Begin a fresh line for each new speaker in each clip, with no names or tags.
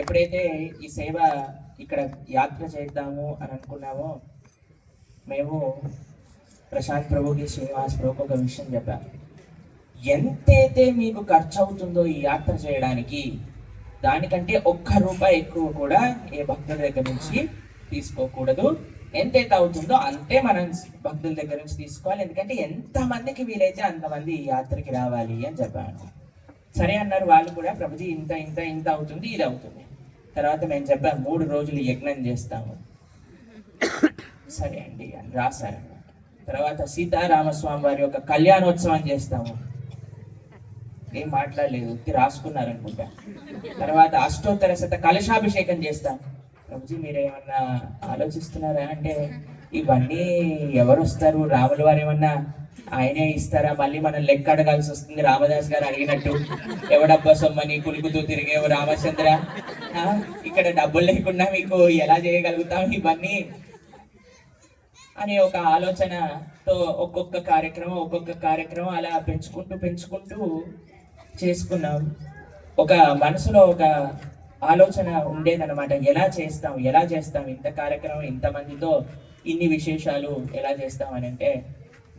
ఎప్పుడైతే ఈ సేవ ఇక్కడ యాత్ర చేద్దాము అని అనుకున్నామో మేము ప్రశాంత్ ప్రభుకి శ్రీనివాస్ ప్రభుకి ఒక విషయం చెప్పారు ఎంతైతే మీకు ఖర్చు అవుతుందో ఈ యాత్ర చేయడానికి దానికంటే ఒక్క రూపాయి ఎక్కువ కూడా ఏ భక్తుల దగ్గర నుంచి తీసుకోకూడదు. ఎంతైతే అవుతుందో అంతే మనం భక్తుల దగ్గర నుంచి తీసుకోవాలి. ఎందుకంటే ఎంతమందికి వీలైతే అంతమంది ఈ యాత్రకి రావాలి అని చెప్పాను సరే అన్నారు వాళ్ళు కూడా ప్రభుజీ ఇంత ఇంత ఇంత అవుతుంది ఇది అవుతుంది. తర్వాత మేము చెప్పాము మూడు రోజులు యజ్ఞం చేస్తాము. సరే అండి అని రాశారన్నమాట తర్వాత సీతారామస్వామి వారి యొక్క కళ్యాణోత్సవం చేస్తాము. ఏం మాట్లాడలేదు ఉత్తి రాసుకున్నారనుకుంటా. తర్వాత అష్టోత్తర శత కలశాభిషేకం చేస్తాం. ప్రభుజీ మీరు ఏమన్నా ఆలోచిస్తున్నారా? అంటే ఇవన్నీ ఎవరు వస్తారు? రాముల వారు ఏమన్నా ఆయనే ఇస్తారా? మళ్ళీ మనం లెక్క అడగాల్సి వస్తుంది. రామదాస్ గారు అడిగినట్టు ఎవడబ్బా సొమ్మని కులుకుతూ తిరిగేవు రామచంద్ర? ఇక్కడ డబ్బులు లేకుండా మీకు ఎలా చేయగలుగుతాం ఇవన్నీ అనే ఒక ఆలోచనతో ఒక్కొక్క కార్యక్రమం ఒక్కొక్క కార్యక్రమం అలా పెంచుకుంటూ పెంచుకుంటూ చేసుకున్నాం. ఒక మనసులో ఒక ఆలోచన ఉండేదన్నమాట. ఎలా చేస్తాం ఎలా చేస్తాం ఇంత కార్యక్రమం ఇంతమందితో ఇన్ని విశేషాలు ఎలా చేస్తాం అని అంటే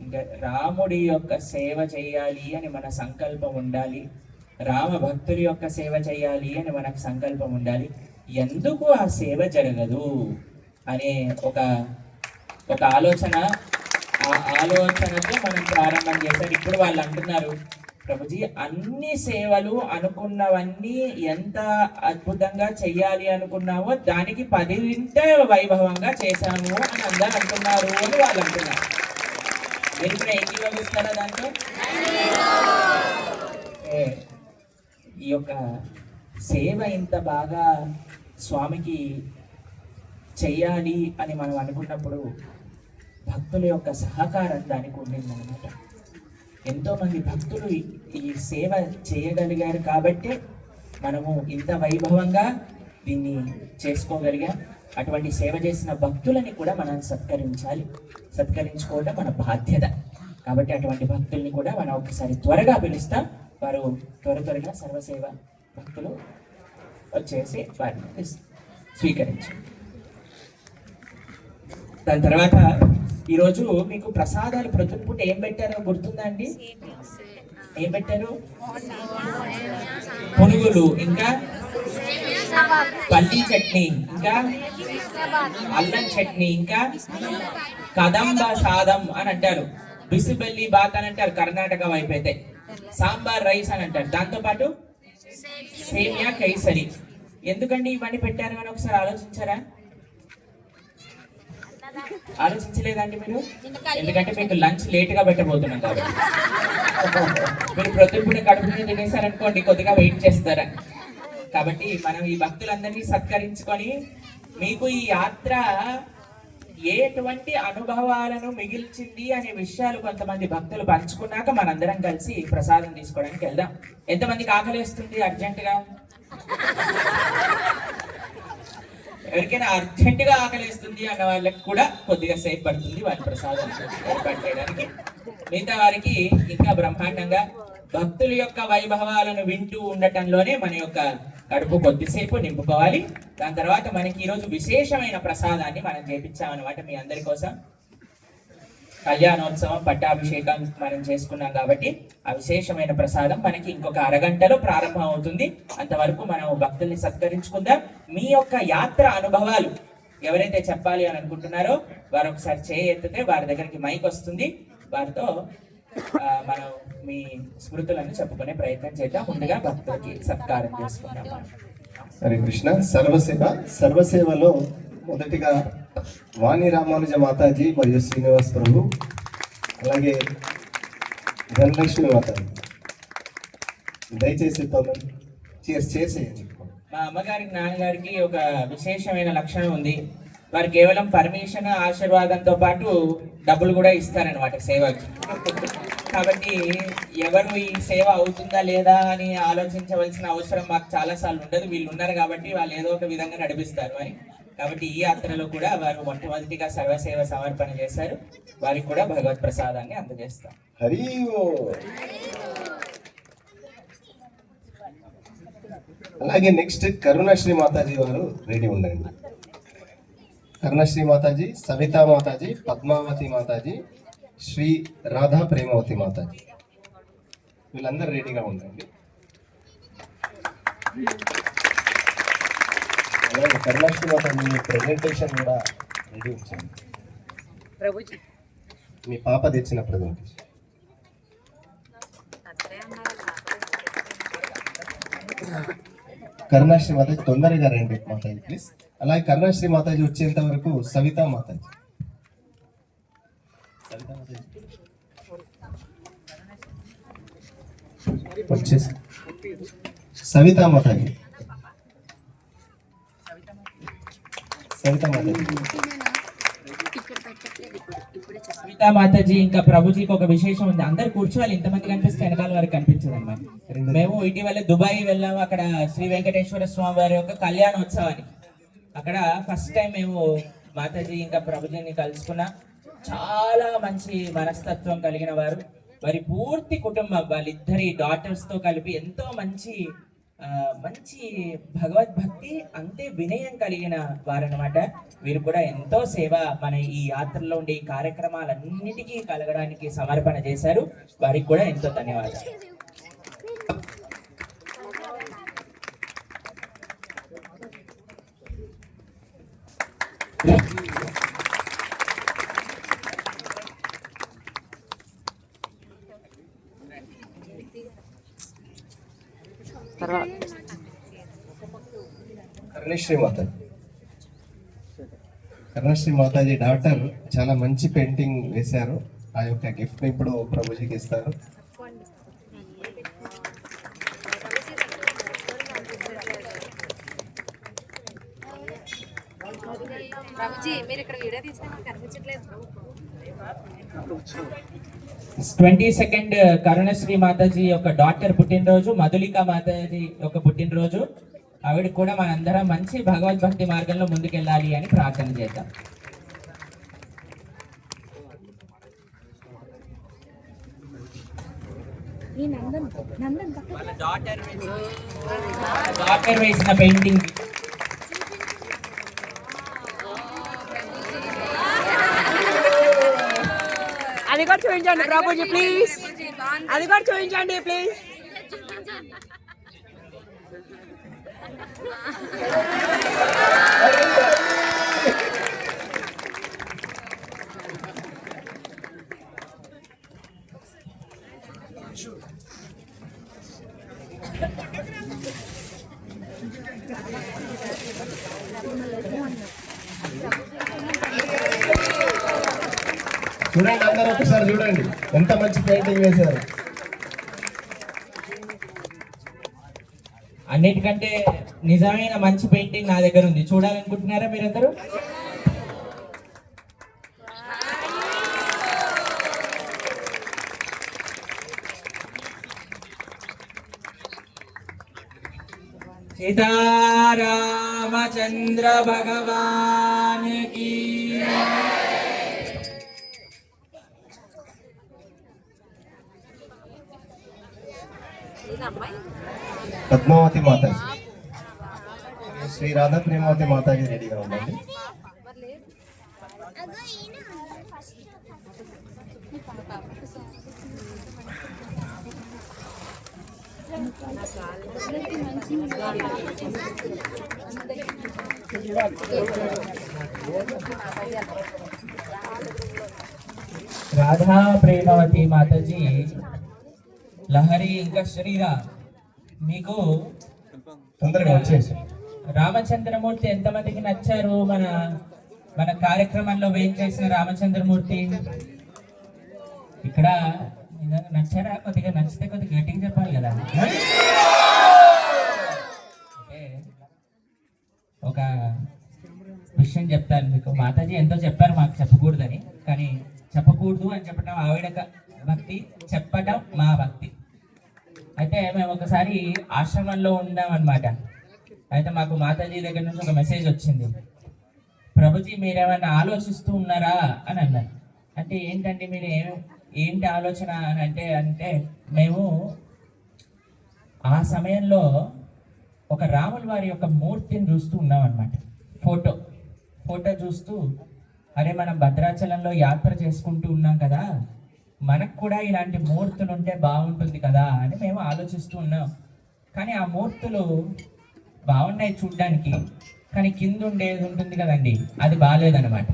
ఇంకా రాముడి యొక్క సేవ చేయాలి అని మన సంకల్పం ఉండాలి. రామ భక్తుడి యొక్క సేవ చేయాలి అని మనకు సంకల్పం ఉండాలి. ఎందుకు ఆ సేవ జరగదు? అనే ఒక ఒక ఆలోచన ఆ ఆలోచనతో మనం ప్రారంభం చేశారు. ఇప్పుడు వాళ్ళు అంటున్నారు ప్రభుజీ అన్ని సేవలు అనుకున్నవన్నీ ఎంత అద్భుతంగా చెయ్యాలి అనుకున్నామో దానికి పదింట వైభవంగా చేశాము అని అందరు అంటున్నారు అని వాళ్ళు అంటున్నారు. మీరు కూడా ఏకీభవిస్తారా దాంట్లో? ఈ యొక్క సేవ ఇంత బాగా స్వామికి చెయ్యాలి అని మనం అనుకున్నప్పుడు భక్తుల యొక్క సహకారం దానికి ఉండిందనమాట ఎంతోమంది భక్తులు ఈ- సేవ చేయగలిగారు కాబట్టి మనము ఇంత వైభవంగా దీన్ని చేసుకోగలిగాం. అటువంటి సేవ చేసిన భక్తులని కూడా మనం సత్కరించాలి. సత్కరించుకోవడం మన బాధ్యత. కాబట్టి అటువంటి భక్తుల్ని కూడా మనం ఒకసారి త్వరగా పిలుస్తాం. వారు త్వర త్వరగా సర్వసేవ భక్తులు వచ్చేసి వారిని స్వీకరించారు దాని తర్వాత ఈరోజు మీకు ప్రసాదాలు ప్రొద్దునపూట ఏం పెట్టారో గుర్తుందా అండి ఏం పెట్టారు? పునుగులు ఇంకా? పల్లి చట్నీ ఇంకా? అల్లం చట్నీ ఇంకా? కదంబ సాదం అని అంటారు. బిసిబెల్లి బాత్ అని అంటారు కర్ణాటక వైపు అయితే. సాంబార్ రైస్ అని అంటారు. దాంతో పాటు సేమియా కైసరి. ఎందుకండి ఇవన్నీ పెట్టారు అని ఒకసారి ఆలోచించారా? ఆలోచించలేదండి మీరు? ఎందుకంటే మీకు లంచ్ లేట్గా పెట్టబోతున్నాం కాబట్టి. మీరు ప్రొద్దుపూట కడుపు తినేసారనుకోండి కొద్దిగా వెయిట్ చేస్తారా? కాబట్టి మనం ఈ భక్తులందరినీ సత్కరించుకొని మీకు ఈ యాత్ర ఎటువంటి అనుభవాలను మిగిల్చింది అనే విషయాలు కొంతమంది భక్తులు పంచుకున్నాక మనందరం కలిసి ప్రసాదం తీసుకోవడానికి వెళ్దాం. ఎంతమందికి ఆకలిస్తుంది అర్జెంటుగా? ఎవరికైనా అర్జెంటుగా ఆకలిస్తుంది అన్న వాళ్ళకి కూడా కొద్దిగా సేపు పడుతుంది వాళ్ళ ప్రసాదం ఏర్పాటు చేయడానికి. మిగతా వారికి ఇంకా బ్రహ్మాండంగా భక్తుల యొక్క వైభవాలను వింటూ ఉండటంలోనే మన యొక్క కడుపు కొద్దిసేపు నింపుకోవాలి. దాని తర్వాత మనకి ఈరోజు విశేషమైన ప్రసాదాన్ని మనం చేపించామన్నమాట మీ అందరి కోసం. కళ్యాణోత్సవం పట్టాభిషేకం మనం చేసుకున్నాం కాబట్టి ఆ విశేషమైన ప్రసాదం మనకి ఇంకొక అరగంటలో ప్రారంభం అవుతుంది అంతవరకు మనం భక్తుల్ని సత్కరించుకుందాం. మీ యొక్క యాత్ర అనుభవాలు ఎవరైతే చెప్పాలి అని అనుకుంటున్నారో వారు ఒకసారి చేయి ఎత్తితే వారి దగ్గరికి మైక్ వస్తుంది. వారితో మనం మీ స్మృతులను చెప్పుకునే ప్రయత్నం చేద్దాం. ముందుగా భక్తులకి సత్కారం చేసుకుందాం.
హరే కృష్ణ. సర్వసేవ సర్వసేవలో మొదటిగా వాణి రామానుజ మాతాజీ మరియు శ్రీనివాస్ ప్రభు అలాగే ధనలక్ష్మి మాతాజీ. దయచేసి చేసి చేసేయండి
మా అమ్మగారికి నాన్నగారికి ఒక విశేషమైన లక్షణం ఉంది. వారు కేవలం పర్మిషన్ ఆశీర్వాదంతో పాటు డబ్బులు కూడా ఇస్తారనమాట సేవకి. కాబట్టి ఎవరు ఈ సేవ అవుతుందా లేదా అని ఆలోచించవలసిన అవసరం మాకు చాలా సార్లు ఉండదు. వీళ్ళు ఉన్నారు కాబట్టి వాళ్ళు ఏదో ఒక విధంగా నడిపిస్తారు అని కాబట్టి ఈ యాత్రలో కూడా వారు మొట్టమొదటిగా సర్వసేవ సమర్పణ చేశారు. వారికి కూడా భగవత్ ప్రసాదాన్ని అందజేస్తాం.
హరి అలాగే నెక్స్ట్ కరుణశ్రీ మాతాజీ వారు రెడీ ఉండండి. కరుణశ్రీ మాతాజీ సవితా మాతాజీ పద్మావతి మాతాజీ శ్రీ రాధా ప్రేమవతి మాతాజీ. వీళ్ళందరూ రెడీగా ఉండండి. అలాగే కరుణశ్రీ మాతాజీ ప్రెజెంటేషన్ కూడా రెడీ ఉంచండి.
ప్రభుజీ.
మీ పాప తెచ్చిన ప్రజెంటేషన్ కరుణాశ్రీ మాతాజీ తొందరగా రండి మాతాజీ ప్లీజ్ అలాగే కరుణాశ్రీ మాతాజీ వచ్చేంత వరకు సవితా మాతాజీ. వచ్చేసి. సవితా మాతాజీ సవితా మాతాజీ
ఇంకా ప్రభుజీకి ఒక విశేషం ఉంది. అందరు కూర్చోవాలి. ఇంతమంది కనిపిస్తే వెనకాల వారికి కనిపించదు అన్నమాట మేము ఇటీవల దుబాయ్ వెళ్ళాము. అక్కడ శ్రీ వెంకటేశ్వర స్వామి వారి యొక్క కళ్యాణోత్సవానికి. అక్కడ ఫస్ట్ టైం మేము మాతాజీ ఇంకా ప్రభుజీని కలుసుకున్నాం. చాలా మంచి మనస్తత్వం కలిగిన వారు. వారి పూర్తి కుటుంబం వాళ్ళిద్దరి డాటర్స్తో కలిపి ఎంతో మంచి మంచి భగవద్భక్తి అంతే వినయం కలిగిన వారనమాట వీరు కూడా ఎంతో సేవ మన ఈ యాత్రలో ఉండే ఈ కార్యక్రమాలన్నిటికీ కలగడానికి సమర్పణ చేశారు. వారికి కూడా ఎంతో ధన్యవాదాలు.
తర్వాత
కరుణశ్రీ మాతాజీ కరుణశ్రీ మాతాజీ డాక్టర్ చాలా మంచి పెయింటింగ్ వేశారు. ఆ యొక్క గిఫ్ట్ ఇప్పుడు ప్రభుజీకి ఇస్తారు.
ప్రభుజీ మీరు ఇక్కడ వీడియో తీస్తే నాకు కనిపించట్లేదు.
ట్వంటీ సెకండ్ కరుణశ్రీ మాతాజీ యొక్క డాక్టర్ పుట్టినరోజు మధులిక మాతాజీ యొక్క పుట్టినరోజు. ఆవిడ కూడా మనందరం మంచి భగవద్భక్తి మార్గంలో ముందుకెళ్ళాలి అని ప్రార్థన చేద్దాం. డాక్టర్ వేసిన పెయింటింగ్
అది కూడా చూపించండి ప్రభుజీ ప్లీజ్ అది కూడా చూపించండి ప్లీజ్
చూడండి అందరూ ఒకసారి చూడండి. ఎంత మంచి పెయింటింగ్ వేశారు.
అన్నిటికంటే నిజమైన మంచి పెయింటింగ్ నా దగ్గర ఉంది. చూడాలనుకుంటున్నారా మీరందరూ? సీతారామచంద్ర భగవానికి
పద్మావతి మాతాజీ. శ్రీ రాధా ప్రేమావతి మాతాజీ రెడీగా ఉండండి.
రాధా ప్రేమవతి మాతాజీ లహరి ఇంకా శ్రీరామ్ మీకు
తొందరగా వచ్చేసి
రామచంద్రమూర్తి ఎంతమందికి నచ్చారు? మన మన కార్యక్రమంలో వేం చేసిన రామచంద్రమూర్తి? ఇక్కడ నచ్చారా? కొద్దిగా నచ్చితే కొద్దిగా గట్టిగా చెప్పాలి కదా. అంటే ఒక విషయం చెప్తాను మీకు. మాతాజీ ఎంతో చెప్పారు మాకు చెప్పకూడదని. కానీ చెప్పకూడదు అని చెప్పడం ఆవిడ భక్తి. చెప్పటం మా భక్తి. అయితే మేము ఒకసారి ఆశ్రమంలో ఉన్నాం అనమాట అయితే మాకు మాతాజీ దగ్గర నుంచి ఒక మెసేజ్ వచ్చింది. ప్రభుజీ మీరేమైనా ఆలోచిస్తూ ఉన్నారా? అని అన్నారు. అంటే ఏంటంటే మీరు ఏం ఏంటి ఆలోచన అని అంటే అంటే మేము ఆ సమయంలో ఒక రాముల వారి యొక్క మూర్తిని చూస్తూ ఉన్నాం అనమాట ఫోటో ఫోటో చూస్తూ అరే మనం భద్రాచలంలో యాత్ర చేసుకుంటూ ఉన్నాం కదా మనకు కూడా ఇలాంటి మూర్తులు ఉంటే బాగుంటుంది కదా అని మేము ఆలోచిస్తూ ఉన్నాం. కానీ ఆ మూర్తులు బాగున్నాయి చూడ్డానికి కానీ కింద ఉండేది ఉంటుంది కదండి అది బాగాలేదన్నమాట.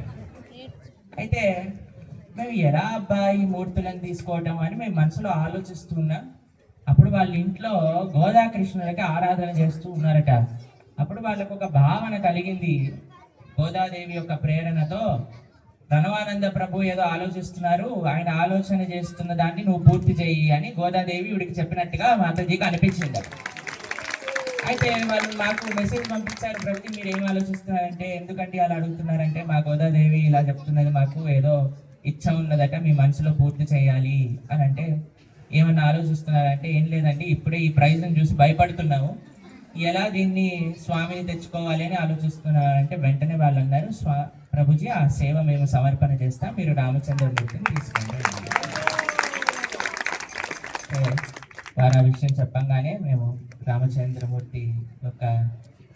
అయితే మేము ఎలా అబ్బా ఈ మూర్తులను తీసుకోవటం అని మేము మనసులో ఆలోచిస్తున్నాం అప్పుడు వాళ్ళ ఇంట్లో గోదాకృష్ణులకి ఆరాధన చేస్తూ ఉన్నారట. అప్పుడు వాళ్ళకు ఒక భావన కలిగింది. గోదాదేవి యొక్క ప్రేరణతో ధనవానంద ప్రభు ఏదో ఆలోచిస్తున్నారు ఆయన ఆలోచన చేస్తున్న దాన్ని నువ్వు పూర్తి చేయి అని గోదాదేవి వీడికి చెప్పినట్టుగా మాతాజీకి అనిపించింది. అయితే వాళ్ళు మాకు మెసేజ్ పంపించారు ప్రతి మీరు ఏం ఆలోచిస్తున్నారంటే ఎందుకంటే అలా అడుగుతున్నారంటే మా గోదాదేవి ఇలా చెప్తున్నది మాకు ఏదో ఇచ్చ ఉన్నదట మీ మనసులో పూర్తి చేయాలి అని అంటే ఏమన్నా ఆలోచిస్తున్నారంటే ఏం లేదండి ఇప్పుడే ఈ ప్రైజ్ని చూసి భయపడుతున్నాము. ఎలా దీన్ని స్వామిని తెచ్చుకోవాలి అని ఆలోచిస్తున్నారంటే వెంటనే వాళ్ళు అన్నారు స్వా ప్రభుజీ ఆ సేవ మేము సమర్పణ చేస్తాం మీరు రామచంద్రమూర్తిని తీసుకుంటారు వారు ఆ విషయం చెప్పంగానే మేము రామచంద్రమూర్తి యొక్క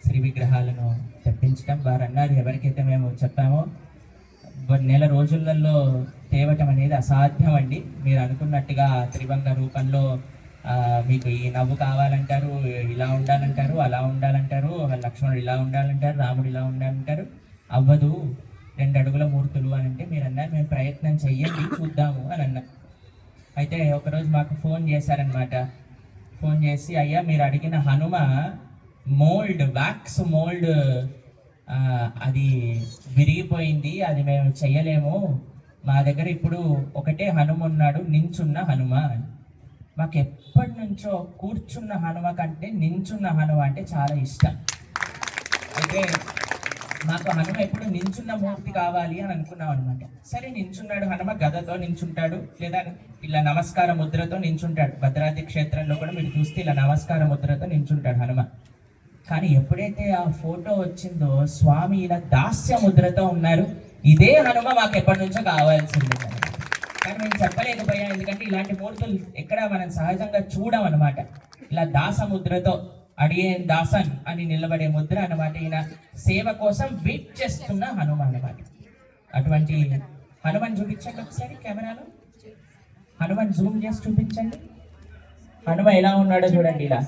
శ్రీ విగ్రహాలను తెప్పించడం వారు అన్నారు ఎవరికైతే మేము చెప్పామో నెల రోజులలో తేవటం అనేది అసాధ్యం అండి మీరు అనుకున్నట్టుగా త్రివంగ రూపంలో మీకు ఈ నవ్వు కావాలంటారు ఇలా ఉండాలంటారు అలా ఉండాలంటారు లక్ష్మణుడు ఇలా ఉండాలంటారు రాముడు ఇలా ఉండాలంటారు అవ్వదు. రెండు అడుగుల మూర్తులు అని అంటే మీరు అన్నారు మేము ప్రయత్నం చెయ్యండి చూద్దాము అని అన్నారు. అయితే ఒకరోజు మాకు ఫోన్ చేశారనమాట ఫోన్ చేసి అయ్యా మీరు అడిగిన హనుమ మోల్డ్ వ్యాక్స్ మోల్డ్ అది విరిగిపోయింది అది మేము చెయ్యలేము. మా దగ్గర ఇప్పుడు ఒకటే హనుమ ఉన్నాడు నించున్న హనుమ. అని. మాకు ఎప్పటి నుంచో కూర్చున్న హనుమ కంటే నించున్న హనుమ అంటే చాలా ఇష్టం. అయితే నాకు హనుమ ఎప్పుడు నించున్న మూర్తి కావాలి అని అనుకున్నాం అనమాట సరే నించున్నాడు హనుమ గదతో నించుంటాడు. లేదా ఇలా నమస్కార ముద్రతో నించుంటాడు. భద్రాద్రి క్షేత్రంలో కూడా మీరు చూస్తే ఇలా నమస్కార ముద్రతో నించుంటాడు హనుమ. కానీ ఎప్పుడైతే ఆ ఫోటో వచ్చిందో స్వామి ఇలా దాస్య ముద్రతో ఉన్నారు ఇదే హనుమ మాకు ఎప్పటి నుంచో కావాల్సింది. కానీ మేము చెప్పలేకపోయాం. ఎందుకంటే ఇలాంటి మూర్తులు ఎక్కడ మనం సహజంగా చూడం అనమాట ఇలా దాస ముద్రతో అడిగే దాసన్ అని నిలబడే ముద్ర అన్నమాట ఈయన సేవ కోసం వెయిట్ చేస్తున్న హనుమాన్ అన్నమాట. అటువంటి హనుమాన్ చూపించండి ఒకసారి కెమెరాలో. హనుమాన్ జూమ్ చేసి చూపించండి. హనుమ ఎలా ఉన్నాడో చూడండి ఇలా.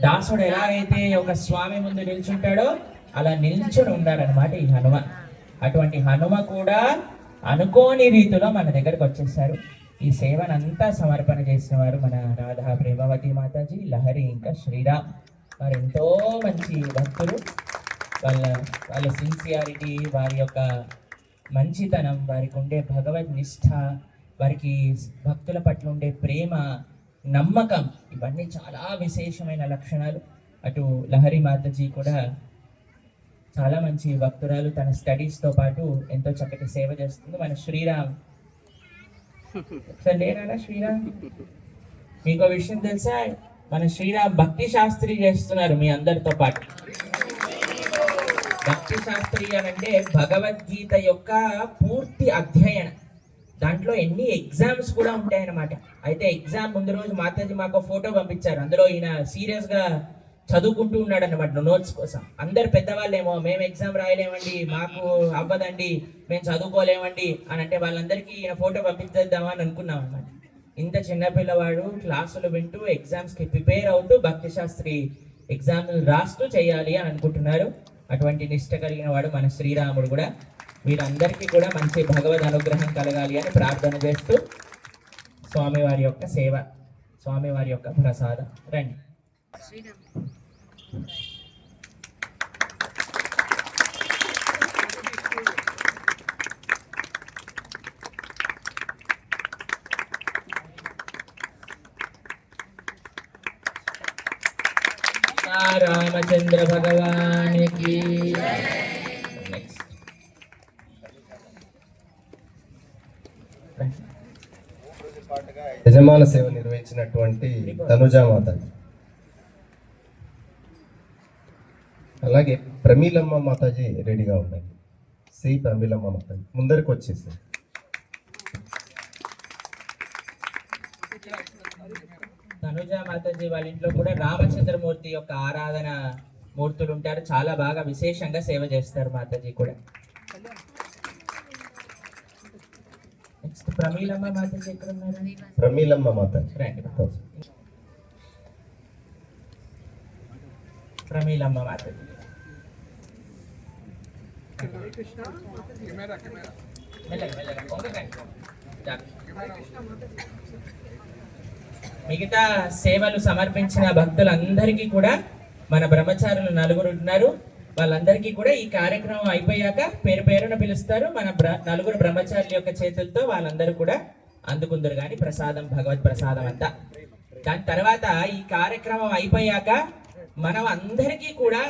దాసుడు ఎలా అయితే ఒక స్వామి ముందు నిల్చుంటాడో అలా నిల్చుని ఉన్నాడనమాట ఈ హనుమ. అటువంటి హనుమ కూడా అనుకోని రీతిలో మన దగ్గరకు వచ్చేసారు. ఈ సేవనంతా సమర్పణ చేసిన వారు మన రాధా ప్రేమవతి మాతాజీ లహరి ఇంకా శ్రీరామ్. వారు ఎంతో మంచి భక్తులు. వాళ్ళ వాళ్ళ సిన్సియారిటీ వారి యొక్క మంచితనం వారికి ఉండే భగవద్ నిష్ఠ వారికి భక్తుల పట్ల ఉండే ప్రేమ నమ్మకం ఇవన్నీ చాలా విశేషమైన లక్షణాలు. అటు లహరి మాతజీ కూడా చాలా మంచి భక్తురాలు. తన స్టడీస్తో పాటు ఎంతో చక్కటి సేవ చేస్తుంది. మన శ్రీరామ్. సార్ లేనా శ్రీరామ్? మీకు విషయం తెలుసా? మన శ్రీరామ్ భక్తి శాస్త్రి చేస్తున్నారు మీ అందరితో పాటు. భక్తి శాస్త్రి అని అంటే భగవద్గీత యొక్క పూర్తి అధ్యయనం. దాంట్లో ఎన్ని ఎగ్జామ్స్ కూడా ఉంటాయన్నమాట. అయితే ఎగ్జామ్ ముందు రోజు మాతాజీ మాకు ఫోటో పంపించారు. అందులో ఈయన సీరియస్గా చదువుకుంటూ ఉన్నాడు అనమాట నోట్స్ కోసం. అందరు పెద్దవాళ్ళేమో మేము ఎగ్జామ్ రాయలేమండి మాకు అవ్వదండి మేము చదువుకోలేమండి అని అంటే వాళ్ళందరికీ ఈయన ఫోటో పంపించేద్దామని అనుకున్నాం అనమాట ఇంత చిన్న పిల్లవాడు క్లాసులు వింటూ ఎగ్జామ్స్కి ప్రిపేర్ అవుతూ భక్తి శాస్త్రి ఎగ్జామ్లు రాస్తూ చేయాలి అని అనుకుంటున్నారు. అటువంటి నిష్ట కలిగిన వాడు మన శ్రీరాముడు కూడా. వీరందరికీ కూడా మంచి భగవద్ అనుగ్రహం కలగాలి అని ప్రార్థన చేస్తూ స్వామివారి యొక్క సేవ స్వామివారి యొక్క ప్రసాదం. రండి. రామచంద్ర భగవానికి.
యజమాన సేవ నిర్వహించినటువంటి తనుజా అలాగే ప్రమీలమ్మ మాతాజీ రెడీగా ఉన్నాయి శ్రీ ప్రమీలమ్మ మాతాజీ. ముందరికి
వచ్చేసారు మాతాజీ వాళ్ళ ఇంట్లో కూడా రామచంద్రమూర్తి యొక్క ఆరాధన మూర్తులు ఉంటారు. చాలా బాగా విశేషంగా సేవ చేస్తారు మాతాజీ కూడా. నెక్స్ట్ ప్రమీలమ్మ మాతాజీ ఎక్కడ ఉన్నారు
ప్రమీలమ్మ మాతాజీ.
రండి. ప్రమీలమ్మ మాతాజీ. మెల్లగా, మెల్లగా. మిగతా సేవలు సమర్పించిన భక్తులందరికీ కూడా మన బ్రహ్మచారులు నలుగురు ఉన్నారు. వాళ్ళందరికీ కూడా ఈ కార్యక్రమం అయిపోయాక పేరు పేరున పిలుస్తారు. మన బ్ర నలుగురు బ్రహ్మచారుల యొక్క చేతులతో వాళ్ళందరూ కూడా అందుకుందరు కానీ ప్రసాదం భగవత్ ప్రసాదం అంతా. దాని తర్వాత ఈ కార్యక్రమం అయిపోయాక మనం అందరికీ కూడా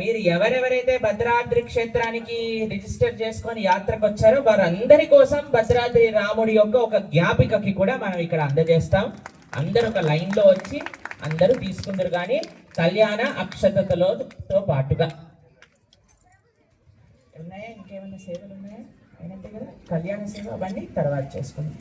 మీరు ఎవరెవరైతే భద్రాద్రి క్షేత్రానికి రిజిస్టర్ చేసుకొని యాత్రకు వచ్చారో వారందరి కోసం భద్రాద్రి రాముడి యొక్క ఒక జ్ఞాపికకి కూడా మనం ఇక్కడ అందజేస్తాం. అందరూ ఒక లైన్లో వచ్చి అందరూ తీసుకుందరు కానీ కళ్యాణ అక్షతతో తో పాటుగా. ఉన్నాయా? ఇంకేమైనా సేవలు ఉన్నాయా? అయినట్టే కదా? కళ్యాణ సేవ అవన్నీ తర్వాత చేసుకుందాం.